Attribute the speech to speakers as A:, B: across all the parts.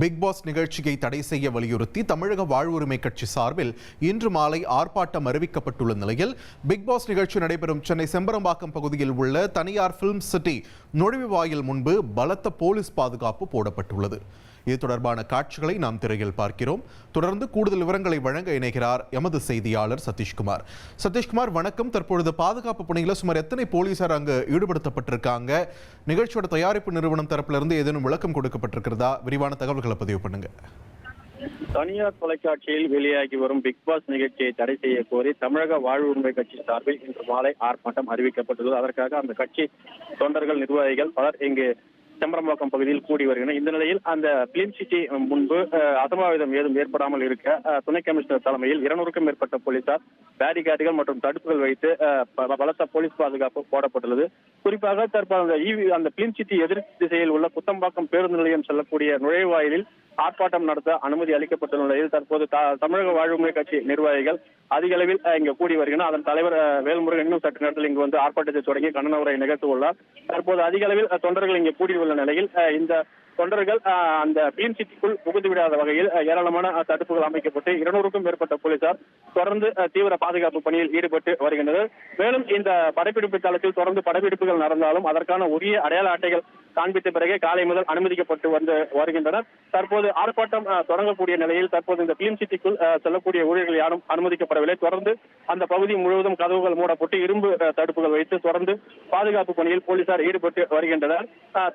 A: Big pass நிகழ்ச்சியை தடை செய்ய வலியுறுத்தி தமிழக வாழ்வுரிமை கட்சி சார்பில் இன்று மாலை ஆர்ப்பாட்டம் அறிவிக்கப்பட்டுள்ள நிலையில் பிக் பாஸ் நிகழ்ச்சி நடைபெறும் சென்னை செம்பரம்பாக்கம் பகுதியில் உள்ள தனியார் பிலிம் சிட்டி நுழைவு வாயில் முன்பு பலத்த போலீஸ் பாதுகாப்பு போடப்பட்டுள்ளது. இது தொடர்பான காட்சிகளை நாம் திரையில் பார்க்கிறோம். தொடர்ந்து கூடுதல் விவரங்களை வழங்க இணைகிறார் எமது செய்தியாளர் சதீஷ்குமார். சதீஷ்குமார் வணக்கம். தற்பொழுது பாதுகாப்பு பணியில் சுமார் எத்தனை போலீசார் அங்கு ஈடுபடுத்தப்பட்டிருக்காங்க? நிகழ்ச்சியோட தயாரிப்பு நிறுவனம் தரப்பிலிருந்து ஏதேனும் விளக்கம் கொடுக்கப்பட்டிருக்கிறதா? விரிவான தகவல்களை பதிவு பண்ணுங்க.
B: தனியார் தொலைக்காட்சியில் வெளியாகி வரும் பிக் பாஸ் நிகழ்ச்சியை தடை செய்ய கோரி தமிழக வாழ்வுரிமை கட்சி சார்பில் இன்று மாலை ஆர்ப்பாட்டம் அறிவிக்கப்பட்டுள்ளது. அதற்காக அந்த கட்சி தொண்டர்கள் நிர்வாகிகள் பலர் இங்கு செம்பரம்பாக்கம் பகுதியில் கூடி வருகின்றன. இந்த நிலையில் அந்த பிலிம் சிட்டி முன்பு அசம்பாவிதம் ஏதும் ஏற்படாமல் இருக்க துணை கமிஷனர் தலைமையில் இருநூறுக்கும் மேற்பட்ட போலீசார் பேரிகார்டுகள் மற்றும் தடுப்புகள் வைத்து பலத்த போலீஸ் பாதுகாப்பு போடப்பட்டுள்ளது. குறிப்பாக தற்போது அந்த ஈவி அந்த பிலிம் சிட்டி எதிர் திசையில் உள்ள குத்தம்பாக்கம் பேருந்து நிலையம் செல்லக்கூடிய நுழைவாயிலில் ஆர்ப்பாட்டம் நடத்த அனுமதி அளிக்கப்பட்டுள்ள நிலையில் தற்போது த- தமிழக வாழ்வுமுறை கட்சி நிர்வாகிகள் அதிக அளவில் இங்கு கூடி வருகின்றனர். அதன் தலைவர் வேல்முருகன் இன்னும் சற்று நேரத்தில் இங்கு வந்து ஆர்ப்பாட்டத்தை தொடங்கி கண்டன உரை நிகழ்த்த உள்ளார். தற்போது அதிக அளவில் தொண்டர்கள் இங்கு கூடி உள்ள நிலையில் இந்த தொண்டர்கள் அந்த பிஎம் சிட்டிக்குள் புகுந்து விடாத வகையில் ஏராளமான தடுப்புகள் அமைக்கப்பட்டு இருநூறுக்கும் மேற்பட்ட போலீசார் தொடர்ந்து தீவிர பாதுகாப்பு பணியில் ஈடுபட்டு வருகின்றனர். மேலும் இந்த படப்பிடிப்பு தளத்தில் தொடர்ந்து படப்பிடிப்புகள் நடந்தாலும் அதற்கான உரிய அடையாள அட்டைகள் காண்பித்த பிறகே காலை முதல் அனுமதிக்கப்பட்டு வந்து வருகின்றனர். தற்போது ஆர்ப்பாட்டம் தொடங்கக்கூடிய நிலையில் தற்போது இந்த பிஎம் சிட்டிக்குள் செல்லக்கூடிய ஊழியர்கள் யாரும் அனுமதிக்கப்படவில்லை. தொடர்ந்து அந்த பகுதி முழுவதும் கதவுகள் மூடப்பட்டு இரும்பு தடுப்புகள் வைத்து தொடர்ந்து பாதுகாப்பு பணியில் போலீசார் ஈடுபட்டு வருகின்றனர்.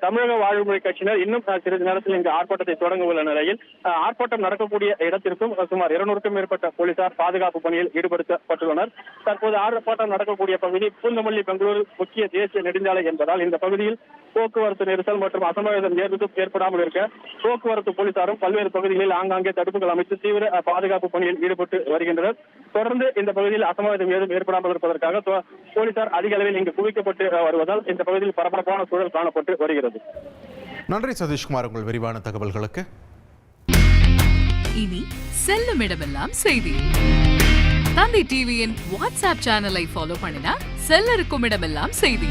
B: தமிழக வாழ்வுமுறை கட்சியினர் இன்னும் சிறிது நேரத்தில் இங்கு ஆர்ப்பாட்டத்தை தொடங்க உள்ள நிலையில் ஆர்ப்பாட்டம் நடக்கக்கூடிய இடத்திற்கும் சுமார் இருநூறுக்கும் மேற்பட்ட போலீசார் பாதுகாப்பு பணியில் ஈடுபடுத்தப்பட்டுள்ளனர். தற்போது ஆர்ப்பாட்டம் நடக்கக்கூடிய பகுதி பூந்தமல்லி பெங்களூரு முக்கிய தேசிய நெடுஞ்சாலை என்பதால் இந்த பகுதியில் போக்குவரத்து நெரிசல் மற்றும் அசம்பாவிதம் ஏற்படும் ஏற்படாமல் இருக்க போக்குவரத்து போலீசாரும் பல்வேறு பகுதிகளில் ஆங்காங்கே தடுப்புகள் அமைத்து தீவிர பாதுகாப்பு பணியில் ஈடுபட்டு வருகின்றனர். தொடர்ந்து இந்த பகுதியில் அசம்பாவிதம் ஏதும் ஏற்படாமல் இருப்பதற்காக போலீசார் அதிக அளவில் இங்கு குவிக்கப்பட்டு வருவதால் இந்த பகுதியில் பரபரப்பான சூழல் காணப்பட்டு வருகிறது.
A: நன்றி சதீஷ்குமார். உங்கள் விரிவான தகவல்களுக்கு.
C: இனி செல்லும் இடமெல்லாம் செய்தி. தந்தை டிவியின் வாட்ஸ்அப் சேனலை ஃபாலோ பண்ணினா செல்ல இருக்கும் இடமெல்லாம் செய்தி.